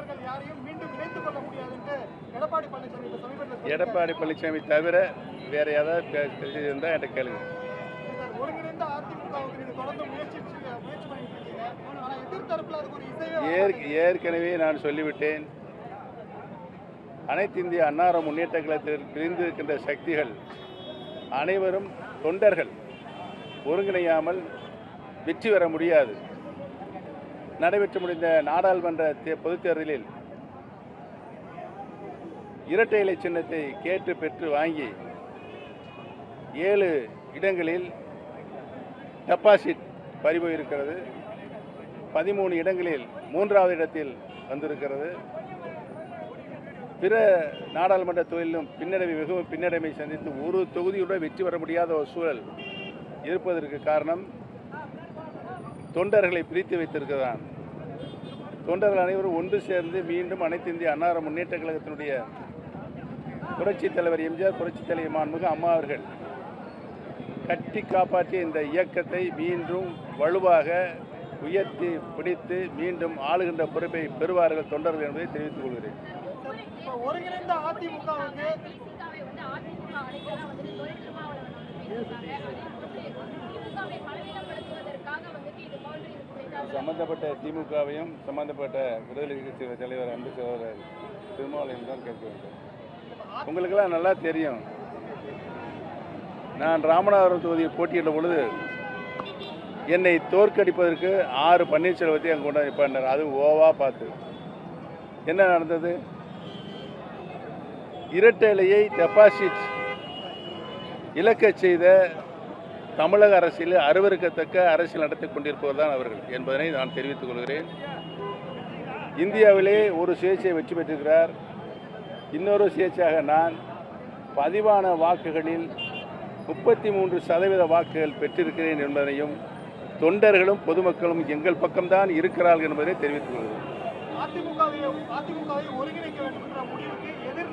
தலைவர்கள் யாரையும் மீண்டும் இணைத்துக் கொள்ள முடியாதுன்னு எடப்பாடி பழனிசாமி. எடப்பாடி பழனிசாமி தவிர வேற ஏதாவது தெரிஞ்சிருந்தா என்கிட்ட கேளுங்க. ஒருங்கிணைந்த அதிமுகவுக்கு தொடர்ந்து முயற்சி முயற்சி பண்ணிட்டு இருக்கீங்க ஆனா எதிர்த்தரப்புல அதுக்கு ஒரு இசைவே ஏற்க ஏற்கனவே நான் சொல்லிவிட்டேன். அனைத்து இந்திய அன்னார முன்னேற்ற கழகத்தில் பிரிந்திருக்கின்ற சக்திகள் அனைவரும் தொண்டர்கள். ஒருங்கிணையாமல் வெற்றி பெற முடியாது. நடைபெற்று முடிந்த நாடாளுமன்ற தே- பொதுத் தேர்தலில் இரட்டை இலை சின்னத்தை கேட்டு பெற்று வாங்கி ஏழு இடங்களில் டெபாசிட் பறிபோயிருக்கிறது பதிமூணு இடங்களில் மூன்றாவது இடத்தில் வந்திருக்கிறது. பிற நாடாளுமன்ற தொழிலும் பின்னடைவை மிகவும் பின்னடைவை சந்தித்து ஒரு தொகுதியுடன் வெற்றி பெற முடியாத ஒரு சூழல் இருப்பதற்கு காரணம் தொண்டர்களை பிரித்து வைத்திருக்கிறதான் தொண்டர்கள் அனைவரும் ஒன்று சேர்ந்து மீண்டும் அனைத்து இந்திய அன்னார முன்னேற்ற கழகத்தினுடைய புரட்சித் தலைவர் எம்ஜிஆர் புரட்சித் தலைவர் மாண்புமிகு அம்மா அவர்கள் கட்டி காப்பாற்றிய இந்த இயக்கத்தை மீண்டும் வலுவாக உயர்த்தி பிடித்து மீண்டும் ஆளுகின்ற பொறுப்பை பெறுவார்கள் தொண்டர்கள் என்பதை தெரிவித்துக் கொள்கிறேன். சம்மந்தப்பட்ட சம்பந்தப்பட்ட திமுகவையும் சம்பந்தப்பட்ட விடுதலை கட்சி தலைவர் அன்பு சகோதரர் திருமாவளையும் தான் கேட்க வேண்டும். உங்களுக்கெல்லாம் நல்லா தெரியும். நான் ராமநாதபுரம் தொகுதியை போட்டியிட்ட பொழுது என்னை தோற்கடிப்பதற்கு ஆறு பன்னீர்செல்வத்தை அங்கே கொண்டு நிப்பாண்டார் அது ஓவா பார்த்து. என்ன நடந்தது? இரட்டை இலையை டெபாசிட் இலக்கச் செய்த தமிழக அரசியலில் அருவருக்கத்தக்க அரசியல் நடத்தி கொண்டிருப்பவர் தான் அவர்கள் என்பதனை நான் தெரிவித்துக் கொள்கிறேன். இந்தியாவிலே ஒரு சுயேட்சையை வெற்றி பெற்றிருக்கிறார். இன்னொரு சுயேட்சையாக நான் பதிவான வாக்குகளில் முப்பத்தி மூன்று சதவீத வாக்குகள் பெற்றிருக்கிறேன் என்பதையும் தொண்டர்களும் பொதுமக்களும் எங்கள் பக்கம்தான் இருக்கிறார்கள் என்பதை தெரிவித்துக் கொள்கிறேன்.